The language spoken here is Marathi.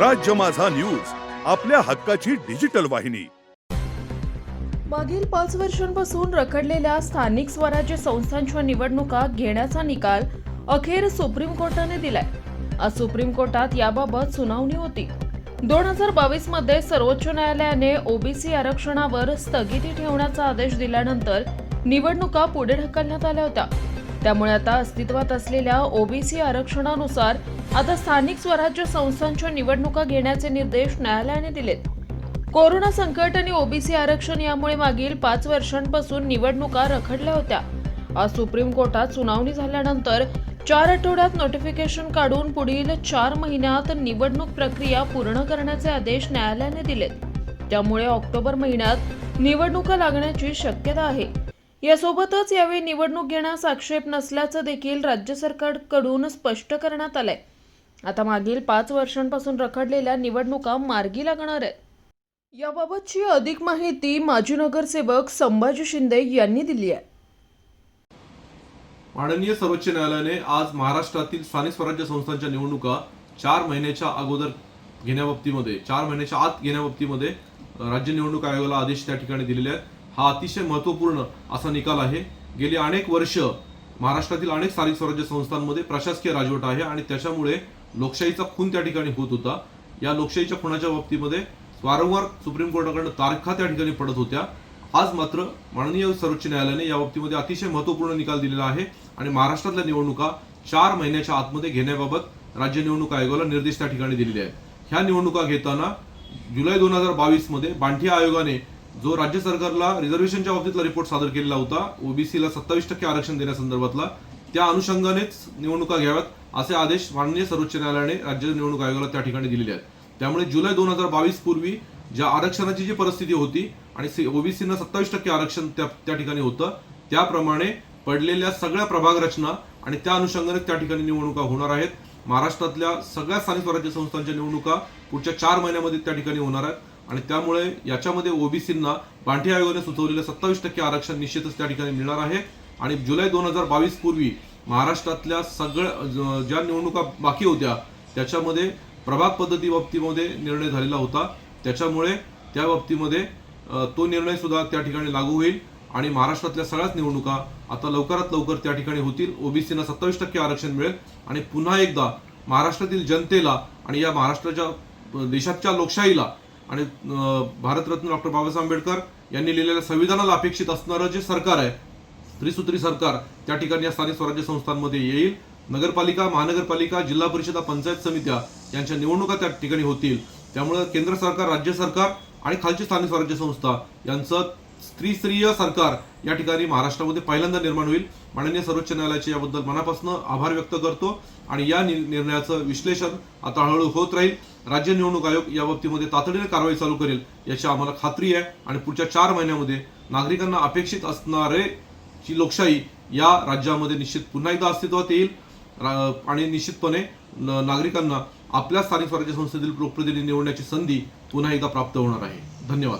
राज्य माझा न्यूज आपल्या हक्काची डिजिटल वाहिनी. मागील पाच वर्षांपासून रखडलेल्या स्थानिक स्वराज्य संस्थांच्या निवडणुका घेण्याचा निकाल अखेर सुप्रीम कोर्टाने दिलाय. आज सुप्रीम कोर्टात याबाबत सुनावणी होती. दोन हजार बावीसमध्ये सर्वोच्च न्यायालयाने ओबीसी आरक्षणावर स्थगिती ठेवण्याचा आदेश दिल्यानंतर निवडणुका पुढे ढकलण्यात आल्या होत्या. त्यामुळे आता अस्तित्वात असलेल्या ओबीसी आरक्षणानुसार आता स्थानिक स्वराज्य संस्थांच्या निवडणुका घेण्याचे निर्देश न्यायालयाने दिलेत. कोरोना संकट आणि ओबीसी आरक्षण यामुळे मागील पाच वर्षांपासून निवडणुका रखडल्या होत्या. आज सुप्रीम कोर्टात सुनावणी झाल्यानंतर चार आठवड्यात नोटिफिकेशन काढून पुढील चार महिन्यात निवडणूक प्रक्रिया पूर्ण करण्याचे आदेश न्यायालयाने दिलेत. त्यामुळे ऑक्टोबर महिन्यात निवडणुका लागण्याची शक्यता आहे. यासोबतच यावेळी निवडणूक घेण्यास आक्षेप नसल्याचं देखील राज्य सरकारकडून स्पष्ट करण्यात आलंय. आता मागील पाच वर्षांपासून रखडलेल्या निवडणुका मार्गी लागणार आहेत. याबाबतची अधिक माहिती माजी नगरसेवक संभाजी शिंदे यांनी दिली आहे. माननीय सर्वोच्च न्यायालयाने आज महाराष्ट्रातील स्थानिक स्वराज्य संस्थांच्या निवडणुका चार महिन्याच्या अगोदर घेण्याबाबतीमध्ये चार महिन्याच्या आत घेण्याबाबतीमध्ये राज्य निवडणूक आयोगाला आदेश त्या ठिकाणी दिलेले आहेत. हा अतिशय महत्त्वपूर्ण असा निकाल आहे. गेली अनेक वर्ष महाराष्ट्रातील अनेक स्थानिक स्वराज्य संस्थांमध्ये प्रशासकीय राजवट आहे आणि त्याच्यामुळे लोकशाहीचा खून त्या ठिकाणी होत होता. या लोकशाहीच्या खुनाच्या बाबतीमध्ये वारंवार सुप्रीम कोर्टाकडनं तारखा त्या ठिकाणी पडत होत्या. आज मात्र माननीय सर्वोच्च न्यायालयाने या बाबतीमध्ये अतिशय महत्त्वपूर्ण निकाल दिलेला आहे आणि महाराष्ट्रातल्या निवडणुका चार महिन्याच्या आतमध्ये घेण्याबाबत राज्य निवडणूक आयोगाला निर्देश त्या ठिकाणी दिलेले आहेत. ह्या निवडणुका घेताना जुलै दोन हजार बावीसमध्ये बांठी आयोगाने जो राज्य सरकारला रिझर्वेशनच्या बाबतीतला रिपोर्ट सादर केलेला होता ओबीसीला सत्तावीस टक्के आरक्षण देण्यासंदर्भातला त्या अनुषंगानेच निवडणुका घ्याव्यात असे आदेश माननीय सर्वोच्च न्यायालयाने राज्य निवडणूक आयोगाला त्या ठिकाणी दिलेले आहेत. त्यामुळे जुलै दोन हजार बावीस पूर्वी ज्या आरक्षणाची जी परिस्थिती होती आणि ओबीसीनं सत्तावीस टक्के आरक्षण त्या त्या ठिकाणी होतं त्याप्रमाणे पडलेल्या सगळ्या प्रभाग रचना आणि त्या अनुषंगाने त्या ठिकाणी निवडणुका होणार आहेत. महाराष्ट्रातल्या सगळ्या स्थानिक स्वराज्य संस्थांच्या निवडणुका पुढच्या चार महिन्यामध्ये त्या ठिकाणी होणार आहेत. आणि त्यामुळे याच्यामध्ये ओबीसींना बांठी आयोगाने सुचवलेलं सत्तावीस टक्के आरक्षण निश्चितच त्या ठिकाणी मिळणार आहे. आणि जुलै दोन हजार बावीस पूर्वी महाराष्ट्रातल्या सगळ्या ज- ज्या निवडणुका बाकी होत्या त्याच्यामध्ये प्रभाग पद्धती बाबतीमध्ये निर्णय झालेला होता. त्याच्यामुळे त्या बाबतीमध्ये तो निर्णय सुद्धा त्या ठिकाणी लागू होईल. आणि महाराष्ट्रातल्या सगळ्याच निवडणुका आता लवकरात लवकर त्या ठिकाणी होतील. ओबीसीना सत्तावीस टक्के आरक्षण मिळेल. आणि पुन्हा एकदा महाराष्ट्रातील जनतेला आणि या महाराष्ट्राच्या देशाच्या लोकशाहीला आणि भारतरत्न डॉक्टर बाबासाहेब आंबेडकर यांनी लिहिलेल्या संविधानाला अपेक्षित असणारं जे सरकार आहे त्रिसूत्री सरकार त्या ठिकाणी या स्थानिक स्वराज्य संस्थांमध्ये येईल. नगरपालिका महानगरपालिका जिल्हा परिषदा पंचायत समित्या यांच्या निवडणुका त्या ठिकाणी होतील. त्यामुळे केंद्र सरकार राज्य सरकार आणि खालची स्थानिक स्वराज्य संस्था यांचं स्त्रीस्त्रीय सरकार या ठिकाणी महाराष्ट्रामध्ये पहिल्यांदा निर्माण होईल. माननीय सर्वोच्च न्यायालयाचे याबद्दल मनापासून आभार व्यक्त करतो आणि या नि- निर्णयाचं विश्लेषण आता हळूहळू होत राहील. राज्य निवडणूक आयोग या बाबतीमध्ये तातडीने कारवाई चालू करेल याची आम्हाला खात्री आहे. आणि पुढच्या चार महिन्यामध्ये नागरिकांना अपेक्षित असणारे जी लोकशाही या राज्यामध्ये निश्चित पुन्हा एकदा अस्तित्वात येईल. आणि निश्चितपणे नागरिकांना आपल्या स्थानिक स्वराज्य संस्थेतील लोकप्रतिनिधी निवडण्याची संधी पुन्हा एकदा प्राप्त होणार आहे. धन्यवाद.